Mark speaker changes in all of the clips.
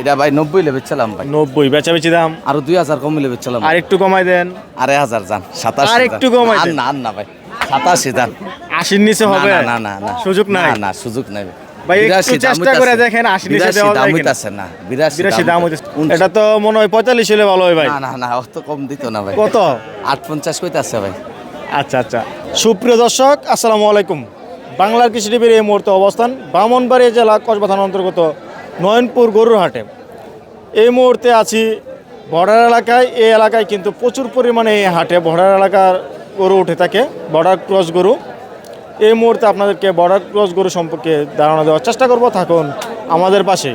Speaker 1: এটা ভাই নব্বই লেবে চালাম ভাই।
Speaker 2: নব্বই বেচাবেচি দাম?
Speaker 1: আরও দুই হাজার কম লেবে চালাম।
Speaker 2: আর একটু কমাই দেন।
Speaker 1: আড়াই হাজার যান সাতাশি
Speaker 2: আর একটু কমাই দেন।
Speaker 1: না না ভাই সাতাশি যান।
Speaker 2: আশির নিচে হবে?
Speaker 1: না না না।
Speaker 2: সুযোগ নাই?
Speaker 1: না না সুযোগ নাই
Speaker 2: ভাই, একটু চেষ্টা করে দেখেন, আশি নিচে দেওয়া
Speaker 1: দাম? হইতাছে না বিরাশি
Speaker 2: বিরাশি দাম হচ্ছে
Speaker 1: উনচল্লিশ।
Speaker 2: এটা তো মনে হয় পঁয়তাল্লিশ হলে ভালো হয় ভাই।
Speaker 1: না না না অত কম দিত না ভাই।
Speaker 2: কত?
Speaker 1: আট পঞ্চাশ কইতাছে ভাই।
Speaker 2: আচ্ছা আচ্ছা। সুপ্রিয় দর্শক আসসালামু আলাইকুম। বাংলার কৃষি টিভির এই মুহূর্তে অবস্থান ব্রাহ্মণবাড়ি জেলা কসবা থানার অন্তর্গত নয়নপুর গরুর হাটে এই মুহূর্তে আছি বর্ডার এলাকায়। এই এলাকায় কিন্তু প্রচুর পরিমাণে এই হাটে বর্ডার এলাকার গরু উঠে থাকে, বর্ডার ক্রস গরু। এই মুহূর্তে আপনাদেরকে বর্ডার ক্রস গরু সম্পর্কে ধারণা দেওয়ার চেষ্টা করব। থাকুন আমাদের পাশে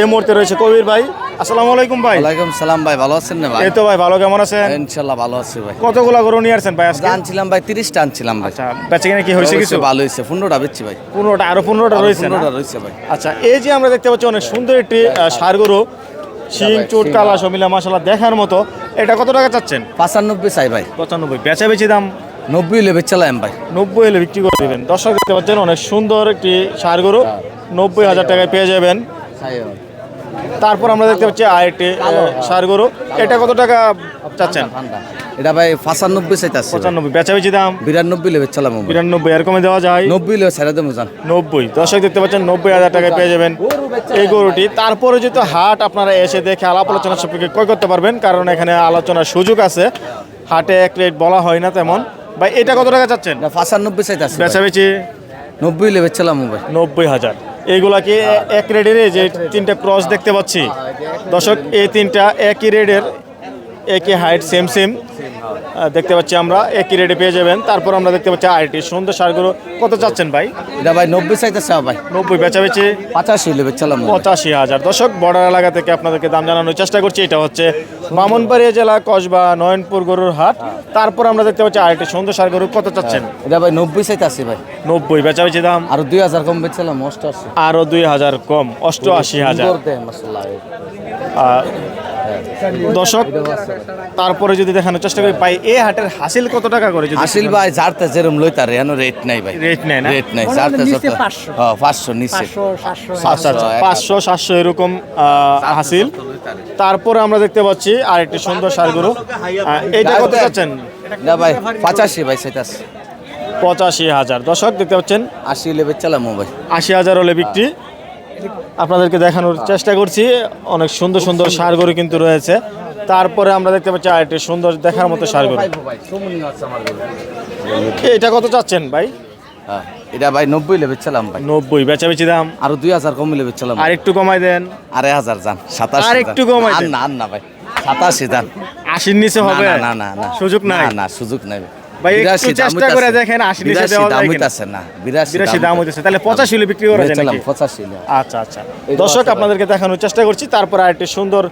Speaker 2: এই মুহূর্তে রয়েছে কবির ভাই। আসসালামু আলাইকুম ভাই।
Speaker 1: ওয়ালাইকুম সালাম ভাই ভালো আছেন না ভাই?
Speaker 2: এই তো ভাই ভালো কেমন আছেন?
Speaker 1: ইনশাল্লাহ ভালো আছি ভাই।
Speaker 2: কতগুলা গরু নিয়ে আসছেন ভাই আজকে?
Speaker 1: আনছিলাম ভাই তিরিশটা আনছিলাম ভাই।
Speaker 2: আচ্ছা বেচে কিনা কি হয়েছে কিছু?
Speaker 1: ভালো হয়েছে পনেরোটা বেচছি ভাই।
Speaker 2: পনেরোটা আরও পনেরোটা রয়েছে না?
Speaker 1: পনেরোটা রয়েছে ভাই।
Speaker 2: আচ্ছা এই যে আমরা দেখতে পাচ্ছি অনেক সুন্দর একটি সার গরু। শিং চুট কালা সমিলা মশলা দেখার মতো। এটা কত টাকা চাচ্ছেন?
Speaker 1: পাঁচানব্বই চাই ভাই।
Speaker 2: পঁচানব্বই বেচা বেচি দাম?
Speaker 1: নব্বই লেবে চালাম ভাই।
Speaker 2: নব্বই হলে বিক্রি করে দেবেন। দর্শক দেখতে পাচ্ছেন অনেক সুন্দর একটি সার গরু। নব্বই হাজার টাকায় পেয়ে যাবেন। তারপর আমরা দেখতে পাচ্ছি আরেকটি সার গরু। এটা কত টাকা চাচ্ছেন?
Speaker 1: এটা ভাই পাঁচানব্বই চাইতাছে
Speaker 2: পঁচানব্বই বেচা বেচি দাম?
Speaker 1: বিরানব্বই লেবে চালাম
Speaker 2: বিরানব্বই আর কমে দেওয়া যায়?
Speaker 1: নব্বই লেবে ছেড়ে দেবো যান
Speaker 2: নব্বই। দর্শক দেখতে পাচ্ছেন নব্বই হাজার টাকায় পেয়ে যাবেন এই গরুটি। তারপরে যেহেতু হাট আপনারা এসে দেখে আলাপ আলোচনা সম্পর্কে ক্রয় করতে পারবেন কারণ এখানে আলোচনার সুযোগ আছে। হাটে এক রেট বলা হয় না তেমন। ভাই এটা কত টাকা চাচ্ছেন?
Speaker 1: পাঁচানব্বই চাইতাছে
Speaker 2: বেচা বেচি
Speaker 1: নব্বই লেবে চালাম ভাই
Speaker 2: নব্বই হাজার। এইগুলা কি এক রেডের যে তিনটা ক্রস দেখতে পাচ্ছি। দর্শক এই তিনটা একই রেডের একই হাইট সেম সেম দেখতে পাচ্ছি আমরা একই রেটে পেয়ে যাবেন। তারপর আমরা দেখতে পাচ্ছি আইটি সুন্দর সারগুলো। কত চাচ্ছেন ভাই?
Speaker 1: এটা ভাই নব্বই চাইতেছে ভাই।
Speaker 2: নব্বই বেচা বেচি
Speaker 1: পঁচাশি লেবে চালাম।
Speaker 2: পঁচাশি হাজার। দর্শক বর্ডার এলাকা থেকে আপনাদেরকে দাম জানানোর চেষ্টা করছি। এটা হচ্ছে বামনবাড়িয়া জেলা কসবা নয়নপুর গরুর হাট। তারপর আমরা দেখতে পাচ্ছি আরেকটি সুন্দর সার গরু কত চাচ্ছেন?
Speaker 1: এটা ভাই নব্বই চাইতাছে ভাই।
Speaker 2: নব্বই বেচাবেচি দাম?
Speaker 1: আর দুই হাজার কম বেচলাম অষ্টআশি।
Speaker 2: আরও দুই হাজার কম অষ্টআশি হাজার
Speaker 1: সুন্দর দেন মাশাআল্লাহ।
Speaker 2: আহ, দর্শক তারপরে যদি দেখানোর চেষ্টা করি পাই এই হাটের হাসিল কত টাকা করে যদি
Speaker 1: আসিল ভাই যারতে যেরম লই তার এনো রেট নাই ভাই।
Speaker 2: রেট নেয় না?
Speaker 1: রেট নাই যারতে যত হ্যাঁ, পাঁচশো নিচে।
Speaker 2: আচ্ছা আচ্ছা পাঁচশো সাতশো এরকম আহ, হাসিল। তারপরে আমরা দেখতে পাচ্ছি আর একটি সুন্দর সার গরু আহ, এইটা কত চাচ্ছেন
Speaker 1: না ভাই পঁচাশি ভাই সেটাছে
Speaker 2: পঁচাশি হাজার। দর্শক দেখতে পাচ্ছেন?
Speaker 1: আশি লেবে চালাম ভাই।
Speaker 2: আশি হাজার হলে বিক্রি। আপনাদেরকে দেখানোর চেষ্টা করছি। অনেক সুন্দর সুন্দর সার গরু কিন্তু রয়েছে। তারপরে আমরা দেখতে পাচ্ছি আরেকটি সুন্দর দেখার মতো সার গরু। এটা কত চাচ্ছেন ভাই?
Speaker 1: হ্যাঁ, এটা ভাই নব্বই লেবে ভাই।
Speaker 2: নব্বই বেচাবেচি দাম?
Speaker 1: আরও দুই হাজার কম লেবে
Speaker 2: আর একটু কমাই দেন।
Speaker 1: আড়াই হাজার যান সাতাশি
Speaker 2: আর একটু কমাই
Speaker 1: আর
Speaker 2: দেন।
Speaker 1: না আর না ভাই সাতাশি যান।
Speaker 2: আশির নিচে হবে?
Speaker 1: না না না
Speaker 2: সুযোগ নাই?
Speaker 1: না না সুযোগ নাই।
Speaker 2: ভাই, একটু চেষ্টা করে দেখেন, আশি নিচে দেওয়া যায় কিনা?
Speaker 1: হইতাছে না বিরাশি
Speaker 2: বিরাশি দাম হইতেছে। তাহলে হলে বিক্রি করা যায় নাকি?
Speaker 1: পঁচাশি লে।
Speaker 2: আচ্ছা আচ্ছা। দর্শক আপনাদেরকে দেখানোর চেষ্টা করছি। তারপর আরেকটি সুন্দর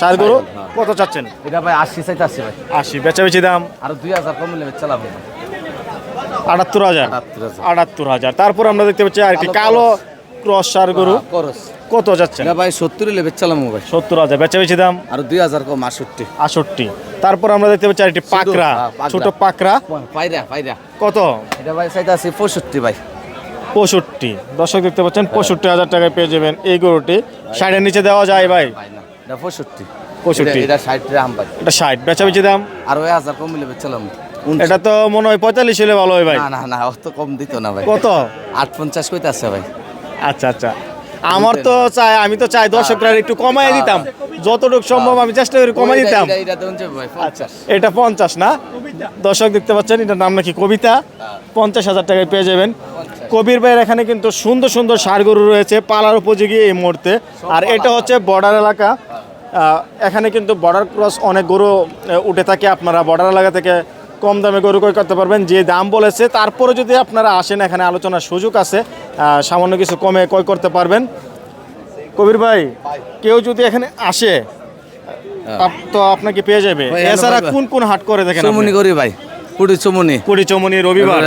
Speaker 2: সার গরু। কত চাচ্ছেন?
Speaker 1: এটা ভাই আশি চাইতাছি ভাই।
Speaker 2: আশি বেচাবেচি দাম?
Speaker 1: আরও দুই হাজার কম লেবে চালাম
Speaker 2: আটাত্তর হাজার।
Speaker 1: আটাত্তর হাজার।
Speaker 2: তারপর আমরা দেখতে পাচ্ছি আরেকটি কালো ক্রস। সার গরু।
Speaker 1: হ্যাঁ,
Speaker 2: কত যাচ্ছেন
Speaker 1: এটা ভাই সত্তর লেবে চালাম ভাই
Speaker 2: সত্তর হাজার। দাম?
Speaker 1: আরও দুই হাজার কম আষট্টি
Speaker 2: আষট্টি তারপর আমরা দেখতে পাচ্ছি আরেকটি পাকড়া। ছোট পাকড়া। কত?
Speaker 1: এটা ভাই চাইতাছি পঁয়ষট্টি ভাই।
Speaker 2: পঁয়ষট্টি। দর্শক দেখতে পাচ্ছেন পঁয়ষট্টি হাজার টাকায় পেয়ে যাবেন এই গরুটি। ষাটের নিচে দেওয়া যায় ভাই।
Speaker 1: এটা পঁয়ষট্টি।
Speaker 2: পঁয়ষট্টি।
Speaker 1: এটা- ষাট ভাই।
Speaker 2: এটা ষাট। বেচাবেচি দাম?
Speaker 1: আর ওই হাজার কম
Speaker 2: এটা তো মনে হয় পঁয়তাল্লিশ হলে ভালো হয় ভাই।
Speaker 1: না না না অত কম দিত না ভাই।
Speaker 2: কত?
Speaker 1: আট পঞ্চাশ কইতাছে ভাই।
Speaker 2: আচ্ছা আচ্ছা। আমার তো চাই আমি তো চাই দর্শকরা একটু কমাই দিতাম। যতটুকু সম্ভব আমি চেষ্টা করি কমাই দিতাম।
Speaker 1: এটা- পঞ্চাশ।
Speaker 2: না? দর্শক দেখতে পাচ্ছেন এটার নাম নাকি কবিতা। পঞ্চাশ হাজার টাকায় পেয়ে যাবেন। কবির ভাইয়ের এখানে কিন্তু সুন্দর সুন্দর সার গরু রয়েছে পালার উপযোগী এই মুহূর্তে। আর এটা হচ্ছে বর্ডার এলাকা। আহ, এখানে কিন্তু বর্ডার ক্রস অনেক গরু উঠে থাকে। আপনারা বর্ডার এলাকা থেকে কম দামে গরু ক্রয় করতে পারবেন। যে দাম বলেছে তারপরে যদি আপনারা আসেন এখানে আলোচনার সুযোগ আছে। সামান্য কিছু কমে ক্রয় করতে পারবেন। কবির ভাই কেউ যদি এখানে আসে তো আপনাকে পেয়ে যাবে। এছাড়া। কোন কোন হাট করে দেখেন
Speaker 1: চমুনি করি ভাই কুড়ি চমুনি।
Speaker 2: কুড়ি চৌমনি রবিবার।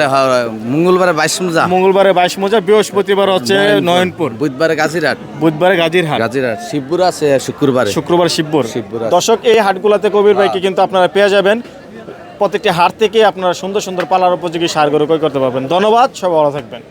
Speaker 1: মঙ্গলবারে বাইশ মোজা।
Speaker 2: মঙ্গলবারে বাইশ মোজা বৃহস্পতিবার হচ্ছে নয়নপুর।
Speaker 1: বুধবারে গাজিরহাট।
Speaker 2: বুধবারে গাজীর হাট
Speaker 1: গাজিরহাট। শিবপুর আছে শুক্রবারে।
Speaker 2: শুক্রবার শিবপুর।
Speaker 1: শিবপুর।
Speaker 2: দর্শক এই হাটগুলোতে কবির ভাইকে কিন্তু আপনারা পেয়ে যাবেন। প্রত্যেকটি হাট থেকে আপনারা সুন্দর সুন্দর পালার উপযোগী সার গরু করতে পারবেন। ধন্যবাদ সবাই ভালো থাকবেন।